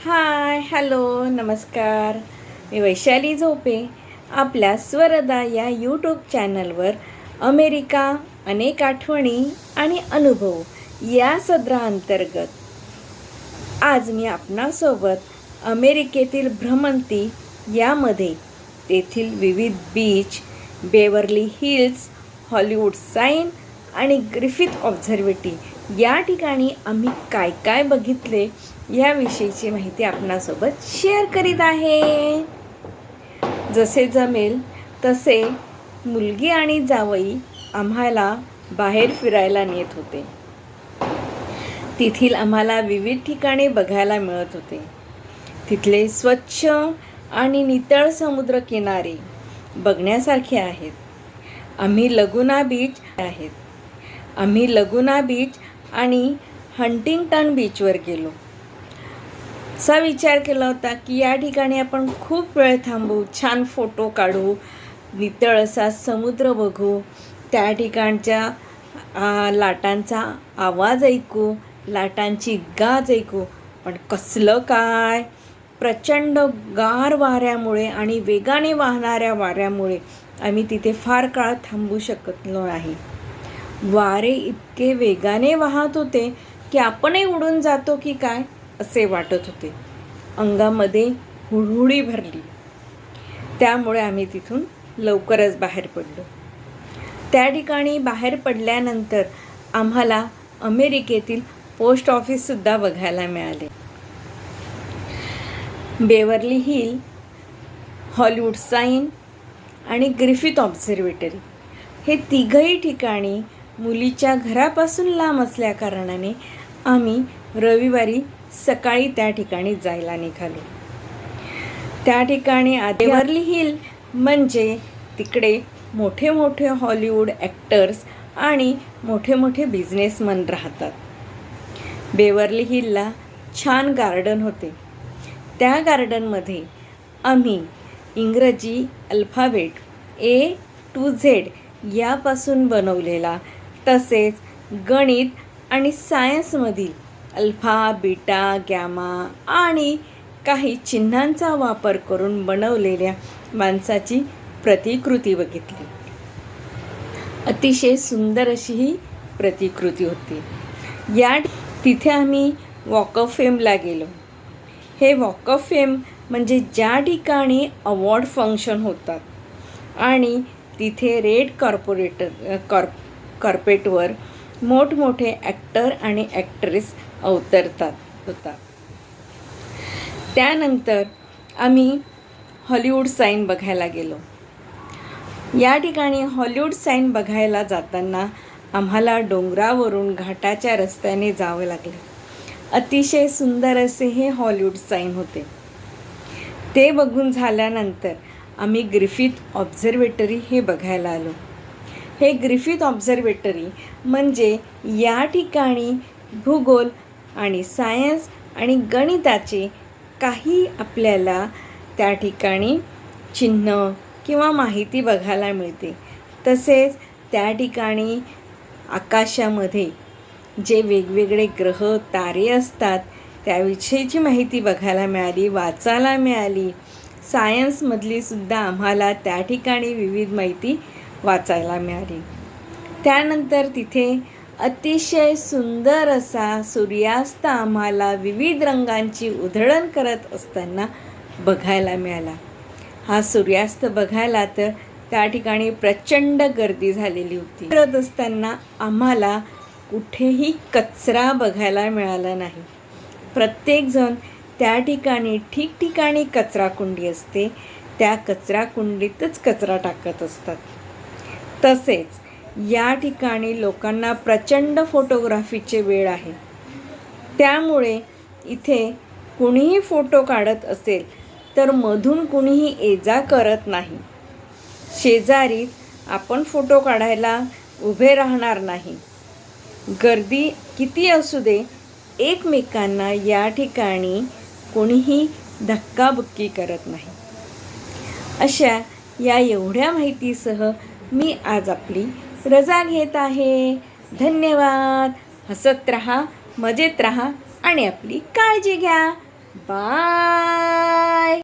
Hi hello नमस्कार. मी वैशाली झोपे. आपल्या स्वरदा या यूट्यूब चॅनलवर अमेरिका अनेक आठवणी आणि अनुभव या सदराअंतर्गत आज मी आपणासोबत अमेरिकेतील भ्रमंती यामध्ये तेथील विविध beach Beverly Hills Hollywood sign आणि ग्रिफिथ ऑब्झर्वेटी या ठिकाणी आम्ही काय काय बघितले याविषयीची माहिती आपणासोबत शेअर करीत आहे. जसे जमेल तसे मुलगी आणि जावई आम्हाला बाहेर फिरायला नेत होते. तेथील आम्हाला विविध ठिकाणे बघायला मिळत होते. तिथले स्वच्छ आणि नितळ समुद्रकिनारे बघण्यासारखे आहेत. आम्ही लगुना बीच आहेत. आम्ही लगुना बीच आणि हंटिंग्टन बीचवर गेलो. असा विचार केला होता की या ठिकाणी आपण खूप वेळ थांबू छान फोटो काढू नितळ असा समुद्र बघू त्या ठिकाणच्या लाटांचा आवाज ऐकू लाटांची गाज ऐकू. पण कसलं काय? प्रचंड गार वाऱ्यामुळे आणि वेगाने वाहणाऱ्या वाऱ्यामुळे आम्ही तिथे फार काळ थांबू शकलो नाही. वारे इतके वेगाने वाहत होते की आपणही उडून जातो की काय? असे वाटत होते. अंगामध्ये हुळहुळी भरली. त्यामुळे आम्ही तिथून लवकरच बाहेर पडलो. त्या ठिकाणी बाहेर पडल्यानंतर आम्हाला अमेरिकेतील पोस्ट ऑफिससुद्धा बघायला मिळाले. बेवर्ली हिल हॉलिवूड साईन आणि ग्रिफिथ ऑब्झर्वेटरी हे तिघही ठिकाणी मुलीच्या घरापासून लांब असल्याकारणाने आम्ही रविवारी सकाळी त्या ठिकाणी जायला निघालो. त्या ठिकाणी आदेवर्ली हिल म्हणजे तिकडे मोठे मोठे हॉलिवूड ॲक्टर्स आणि मोठे मोठे बिझनेसमन राहतात. बेवर्ली हिलला छान गार्डन होते. त्या गार्डनमध्ये आम्ही इंग्रजी अल्फाबेट ए टू झेड यापासून बनवलेला तसेच गणित आणि सायन्समधील अल्फा बीटा गॅमा आणि काही चिन्हांचा वापर करून बनवलेल्या माणसाची प्रतिकृती बघितली. अतिशय सुंदर अशी ही प्रतिकृती होती. या तिथे आम्ही वॉक ऑफ फेमला गेलो. हे वॉक ऑफ फेम म्हणजे ज्या ठिकाणी अवॉर्ड फंक्शन होतात आणि तिथे रेड कॉर्पोरेटर कॉर्प कार्पेटवर मोठमोठे ॲक्टर आणि ॲक्ट्रेस अवतरतात. होता त्यानंतर आम्ही हॉलिवूड साईन बघायला गेलो. या ठिकाणी हॉलिवूड साईन बघायला जाताना आम्हाला डोंगरावरून घाटाच्या रस्त्याने जावं लागले. अतिशय सुंदर असे हे हॉलिवूड साईन होते. ते बघून झाल्यानंतर आम्ही ग्रिफिथ ऑब्झर्वेटरी हे बघायला आलो. हे ग्रिफिथ ऑब्झर्वेटरी म्हणजे या ठिकाणी भूगोल आणि सायन्स आणि गणिताचे काही आपल्याला त्या ठिकाणी चिन्ह किंवा माहिती बघायला मिळते. तसेच त्या ठिकाणी आकाशामध्ये जे वेगवेगळे ग्रह तारे असतात त्याविषयीची माहिती बघायला मिळाली वाचायला मिळाली. सायन्समधली सुद्धा आम्हाला त्या ठिकाणी विविध माहिती वाचायला मिळाली. त्यानंतर तिथे अतिशय सुंदर असा सूर्यास्त आम्हाला विविध रंगांची उधळण करत असताना बघायला मिळाला. हा सूर्यास्त बघायला तर त्या ठिकाणी प्रचंड गर्दी झालेली होती. करत असताना आम्हाला कुठेही कचरा बघायला मिळाला नाही. प्रत्येकजण त्या ठिकाणी ठिकठिकाणी कचरा कुंडी असते. त्या कचरा कुंडीतच कचरा टाकत असतात. तसेच या ठिकाणी लोकांना प्रचंड फोटोग्राफीचे वेळ आहे. त्यामुळे इथे कुणीही फोटो काढत असेल तर मधून कुणीही ये जा करत नाही. शेजारी आपण फोटो काढायला उभे राहणार नाही. गर्दी किती असू दे एकमेकांना या ठिकाणी कोणीही धक्काबुक्की करत नाही. अशा या एवढ्या माहितीसह मी आज आपली रजा घेत आहे. धन्यवाद. हसत रहा मजेत रहा आणि आपली काळजी घ्या. बाय.